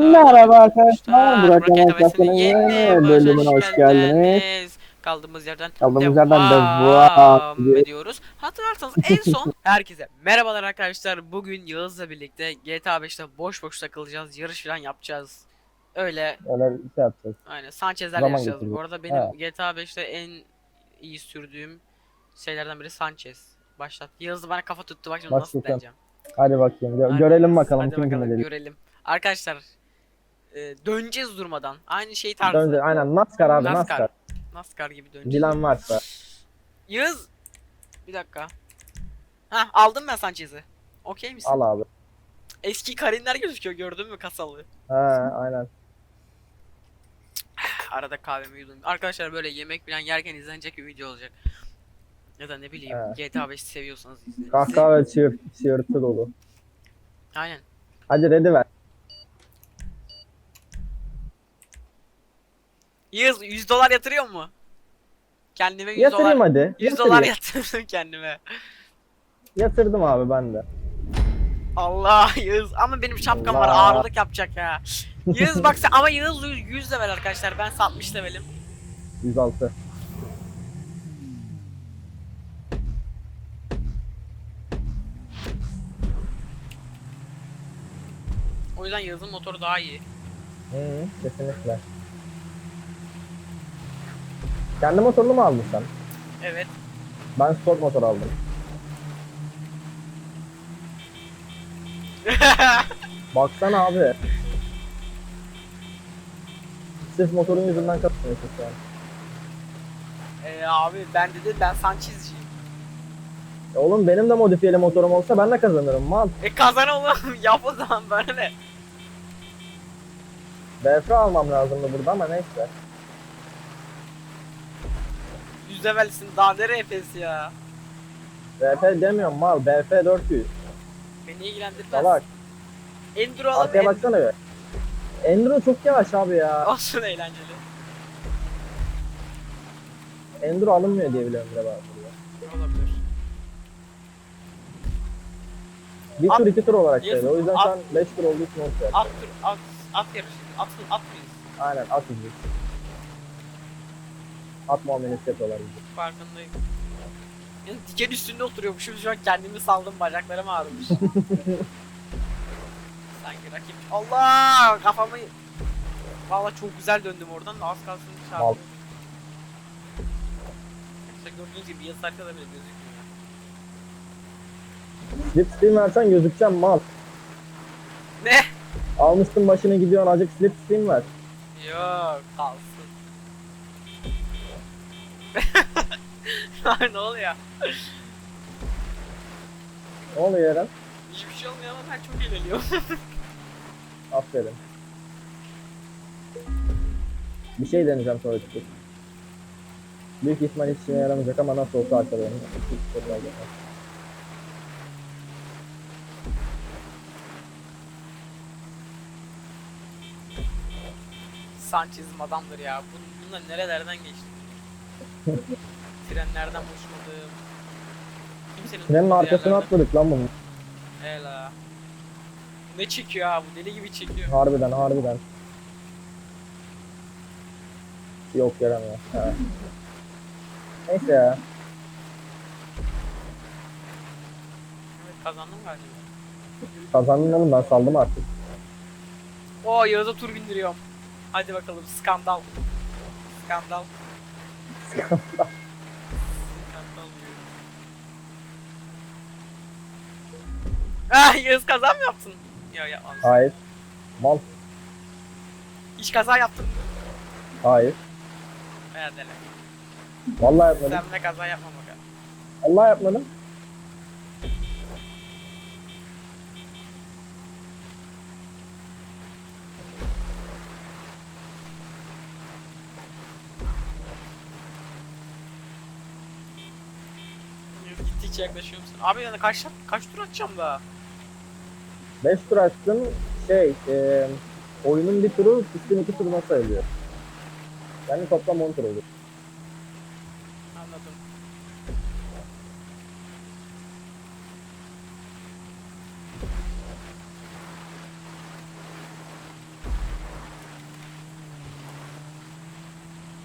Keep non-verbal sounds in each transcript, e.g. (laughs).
Merhaba arkadaşlar. Burak Yavaş'ın Yavaş'ın yeni bölümüne hoş geldiniz. Kaldığımız yerden Kaldığımız yerden devam ediyoruz. Hatırlarsanız en son (laughs) herkese merhabalar arkadaşlar. Bugün Yağız'la birlikte GTA 5'te boş boş takılacağız. Yarış falan yapacağız. Öyle Öyle bir şey yapacağız. aynen Sanchez'ler Zaman yarışacağız. geçirdik. Bu arada benim Ha. GTA 5'te en iyi sürdüğüm şeylerden biri Sanchez. Başlat. Yağız bana kafa tuttu bak şimdi nasıl Başlatalım. deneyeceğim. Hadi bakayım. gö- Hadi görelim bakalım Hadi kim bakalım görelim. Arkadaşlar e, döneceğiz durmadan. Aynı şey tarzı. Önce aynen NASCAR abi NASCAR. NASCAR. NASCAR gibi döneceğiz. Dilan varsa. Yağız. Bir dakika. Ha aldım ben Sanchez'i. Okey misin? Al abi. Eski karinler gözüküyor gördün mü kasalı? He aynen. (sighs) Arada kahvemi yudum. Arkadaşlar böyle yemek falan yerken izlenecek bir video olacak. Ya da ne bileyim GTA 5 seviyorsanız izleyin. Kahkaha ve çığır, çığırtı dolu. Aynen. Hadi ready ver. Yağız 100 dolar yatırıyor mu? Kendime 100 Yatırayım dolar. hadi. 100 dolar Yatırayım. yatırdım kendime. Yatırdım abi ben de. Allah Yağız ama benim şapkam var Allah. ağırlık yapacak ya. Yağız bak sen ama Yağız 100 level arkadaşlar ben 60 levelim. 106. O yüzden Yağız'ın motoru daha iyi. Hı, kesinlikle. Kendi motorunu mu aldın sen? Evet. Ben sport motor aldım. (laughs) Baksana abi. Sırf motorun yüzünden katılıyorsun şu an. Ee, abi ben dedim ben Sanchez'ciyim. E oğlum benim de modifiyeli motorum olsa ben de kazanırım mal. E kazan oğlum (laughs) yap o zaman böyle ne? BF almam lazımdı burada ama neyse. 100 levelsin daha ne RP'si ya? BF demiyorum mal. BF 400. Beni ilgilendirmez. Salak. Enduro alalım. Arkaya baksana bir. Enduro çok yavaş abi ya. Olsun eğlenceli. Enduro alınmıyor diye biliyorum ben burada. Olabilir. Bir At- tur iki tur olarak Yazık, söyle. O yüzden at- an 5 tur olduğu için 10 tur. At at, at yarışı. At, at mıyız? Aynen at biz. At muamelesi yapıyorlar. Farkındayım. Yani diken üstünde oturuyormuşum şu an kendimi saldım bacaklarım ağrımış. (laughs) Sanki rakip. Allah kafamı. Valla çok güzel döndüm oradan da az kalsın çarptım. İşte gördüğünüz gibi yazı arkada bile gözükmüyor. Slipstream versen gözükeceğim mal. Ne? Almışsın başını gidiyorsun acık slipstream ver. Yok kalsın. (laughs) Lan ne oluyor? Ne oluyor Eren? Hiçbir şey olmuyor ama ben çok eğleniyorum. (laughs) Aferin. Bir şey deneyeceğim sonra çıkıp. Büyük ihtimal hiç işine yaramayacak ama nasıl olsa arkalarını. Sanchez'im adamdır ya. Bun, bunlar nerelerden geçti? (laughs) Trenlerden boşmadım. Kimsenin Trenin arkasına yerlerden- atladık lan bunu. Hela. Ne çekiyor ha bu deli gibi çekiyor. Harbiden harbiden. Yok yaramıyor. Neyse ya. Evet kazandım galiba. Kazandın oğlum ben saldım artık. Oo Yağız'a tur bindiriyorum. Hadi bakalım skandal. Skandal. Diyorum. (laughs) Ah Yağız kaza mı yaptın? Ya yapmamışsın. Hayır. Mal. Hiç kaza yaptın? Hayır. Dele. Vallahi yapmadım. Sen ne kaza yapma bakalım. Allah yapmadım. hiç yaklaşıyor musun? Abi yani kaç, kaç tur atacağım daha? 5 tur açtım. Şey, e, oyunun bir turu sistem iki turuna sayılıyor. Yani toplam 10 tur olur. Anladım.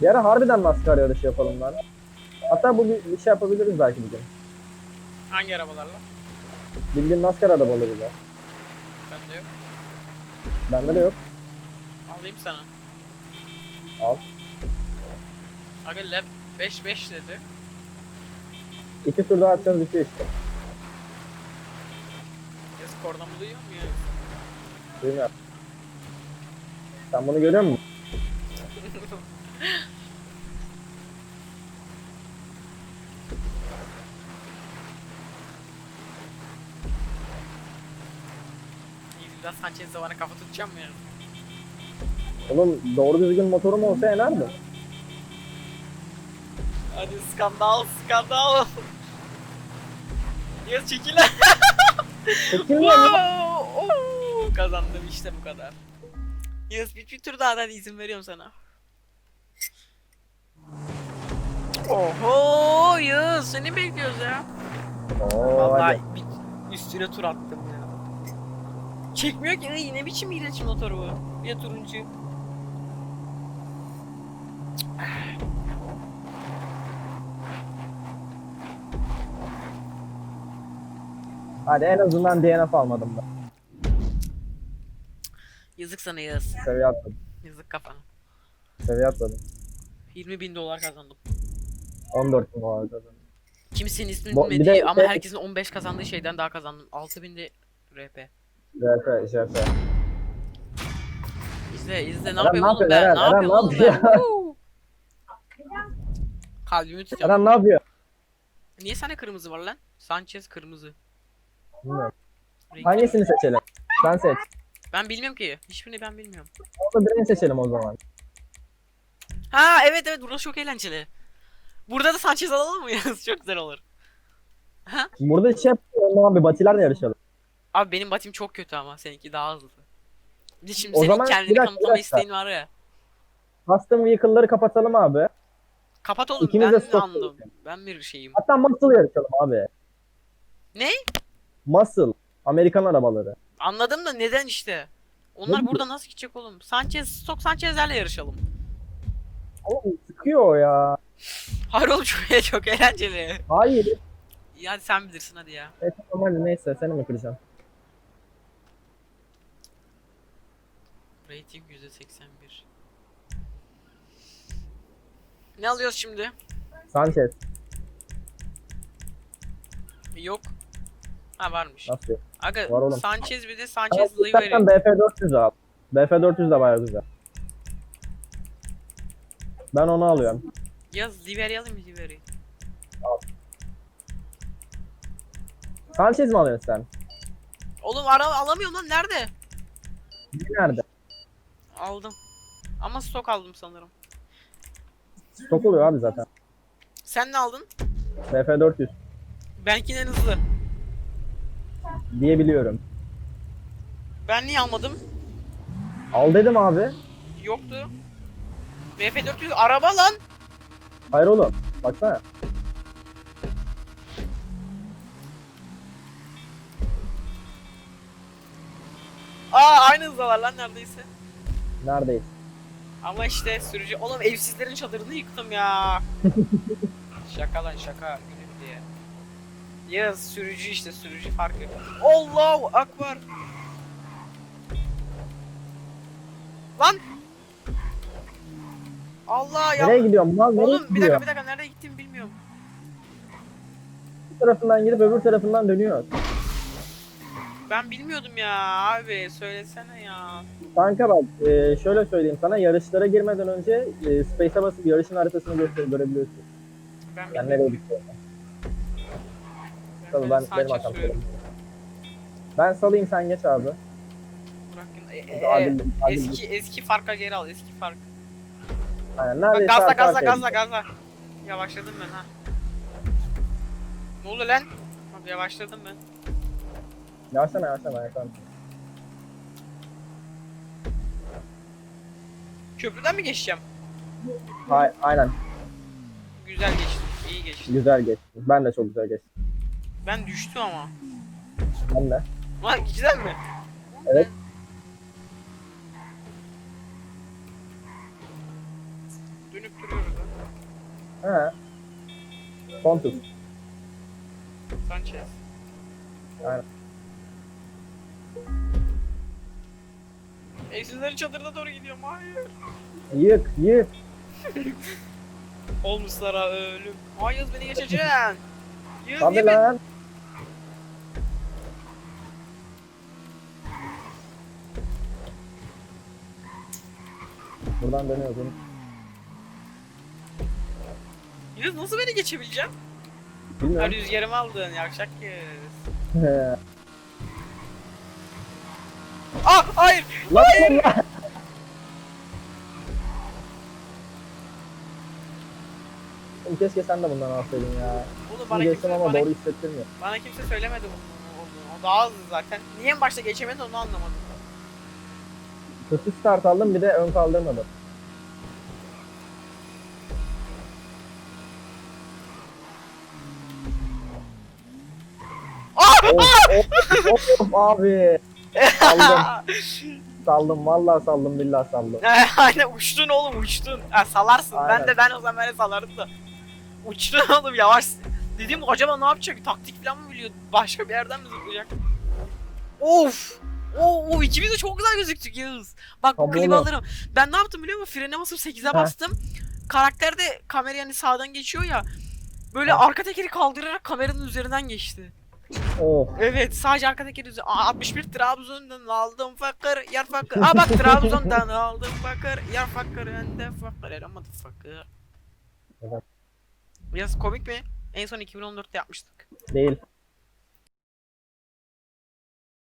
Bir ara harbiden NASCAR yarışı yapalım lan. Hatta bu bir, bir şey yapabiliriz belki bir gün. Hangi arabalarla? Bildiğin NASCAR arabaları da. Bende yok. Bende de yok. Alayım sana. Al. Aga lap 5 5 dedi. İki tur daha atacağız bitiyor işte. Ya skordan mı duyuyor mu ya? Duymuyorum. Sen bunu görüyor musun? (laughs) İyi Sanchez de bana kafa tutacağım mı ya? Oğlum doğru düzgün motorum olsa yenerdim. Hadi skandal skandal. Yaz çekil. Çekilmiyor mu? Oo, Kazandım işte bu kadar. Yaz bir, bir tur daha hadi izin veriyorum sana. Oho Yaz seni bekliyoruz ya. Oo, Vallahi hadi. bir üstüne tur attım ya. Çekmiyor ki Iy, ne biçim iğrenç motoru bu. De turuncu. Hadi en azından DNF almadım ben. Yazık sana Yaz. Seviye atladım. Yazık kafana. Seviye atladım. 20 bin dolar kazandım. 14 bin var zaten. Kimsenin ismini bir bilmediği ama şey- herkesin 15 kazandığı şeyden daha kazandım. 6000 de RP. JF, JF. İzle izle ne ne oğlum yapıyor, ben? Ne ne oğlum ben? yapıyor? Kalbimi tutuyorum. Eren ne yapıyor? Niye sende kırmızı var lan? Sanchez kırmızı. Bilmiyorum. Renk- Hangisini seçelim? Sen seç. Ben bilmiyorum ki. Hiçbirini ben bilmiyorum. Orada birini seçelim o zaman. Ha evet evet burası çok eğlenceli. Burada da Sanchez alalım mı? (laughs) Çok güzel olur. Burada şey yapalım, batilerle yarışalım. Abi benim batim çok kötü ama seninki daha hızlı. Bir de şimdi O senin zaman kendini bir dakika, kanıtlama bir dakika. isteğin var ya. Custom vehicle'ları kapatalım abi. Kapat oğlum İkimiz de ben stop anladım. Ben bir şeyim. Hatta muscle yarışalım abi. Ne? Muscle. Amerikan arabaları. Anladım da neden işte? Onlar Ne burada nasıl gidecek oğlum? Sanchez, Stok Sanchez'lerle yarışalım. Oğlum sıkıyor o ya. Hayır oğlum çok, (laughs) çok eğlenceli. Hayır. Hadi sen bilirsin hadi ya. Evet, hadi neyse seni mi kıracağım? Rating %81. Ne alıyoruz şimdi? Sanchez. Yok. Ha varmış. Nasıl yok? Aga Var oğlum. Sanchez bir de Sanchez Livery. BF400 al. BF400 de bayağı güzel. Ben onu alıyorum. Yaz Livery alayım mı Livery? Sanchez mi alıyorsun sen? Oğlum ara alamıyorum lan nerede? Nerede? Aldım. Ama stok aldım sanırım. Stok oluyor abi zaten. Sen ne aldın? BF400 Benimkinden hızlı. diye biliyorum. Ben niye almadım? Al dedim abi. Yoktu. BF400 araba lan. Hayır oğlum. Baksana. Aa aynı hızdalar lan neredeyse. Neredeyiz? Ama işte sürücü... Oğlum evsizlerin çadırını yıktım ya. (laughs) şaka lan şaka. Gülüm diye. Ya sürücü işte sürücü farkı. Allahu akbar. Lan. Allah ya. Nereye gidiyorum? Mal nereye Oğlum bir gidiyor? dakika bir dakika nereye gittiğimi bilmiyorum. Bir tarafından gidip öbür tarafından dönüyor. Ben bilmiyordum ya abi söylesene ya. Kanka bak e, şöyle söyleyeyim sana yarışlara girmeden önce e, Space'e basıp yarışın haritasını göster görebiliyorsun. Ben Yani nereye gidiyorum. Tabii ben benim hatam. Ben salayım sen geç abi. Bırakın. E, e, Hadi e, adil- adil- eski eski farka geri al eski fark. Aynen, Bak gazla gazla gazla gazla. Yavaşladım ben ha. Ne oldu lan? Yavaşladım ben. Yavaşlama yavaşlama yavaşlama. Köprüden mi geçeceğim? Hay, aynen Güzel geçtim. iyi geçtim. güzel geç. Ben de çok güzel geçtim. Ben düştüm ama. Ben de. Lan güzel mi? Evet. Dönüp duruyoruz ha. He. Pontus. Sanchez. Aynen. Evsizlerin çadırına doğru gidiyorum. Hayır. Yık yık. Olmuşlara ölüm. Hayır beni geçeceksin. Yağız Tabii beni- lan. Buradan dönüyorsun. Yağız nasıl beni geçebileceğim? Bilmiyorum. rüzgarımı aldın yavşak Yağız. Ah hayır. Lan oğlum lan. Keşke sen de bundan alsaydın ya. Oğlum bana kimse, ama bana, doğru hissettirmiyor. bana kimse söylemedi bunu. O daha hızlı zaten. Niye en başta geçemedi onu anlamadım. Kötü start aldım bir de ön kaldırmadım. Ah! Of, of, of abi. Saldım. (laughs) Saldım vallahi saldım billahi saldım. (laughs) Aynen uçtun oğlum uçtun. Ha, salarsın. Ben Aynen. de ben o zaman ben salarım da. Uçtun (laughs) oğlum yavaş. Dedim acaba ne yapacak? Taktik falan mı biliyor? Başka bir yerden mi zıplayacak? Of! Oo, o ikimiz de çok güzel gözüktük Yağız. Bak bu Tabii klibi oğlum. alırım. Ben ne yaptım biliyor musun? Frene basıp 8'e Heh. bastım. Karakter de kamera yani sağdan geçiyor ya. Böyle Heh. arka tekeri kaldırarak kameranın üzerinden geçti. Of. Evet sadece arka tekeri üzeri. Aa, 61 Trabzon'dan aldım fakir yar fakir. Aa bak Trabzon'dan aldım fakir yar fakir and the fakir era motherfucker. Evet. Biraz komik mi? En son 2014'te yapmıştık. Değil.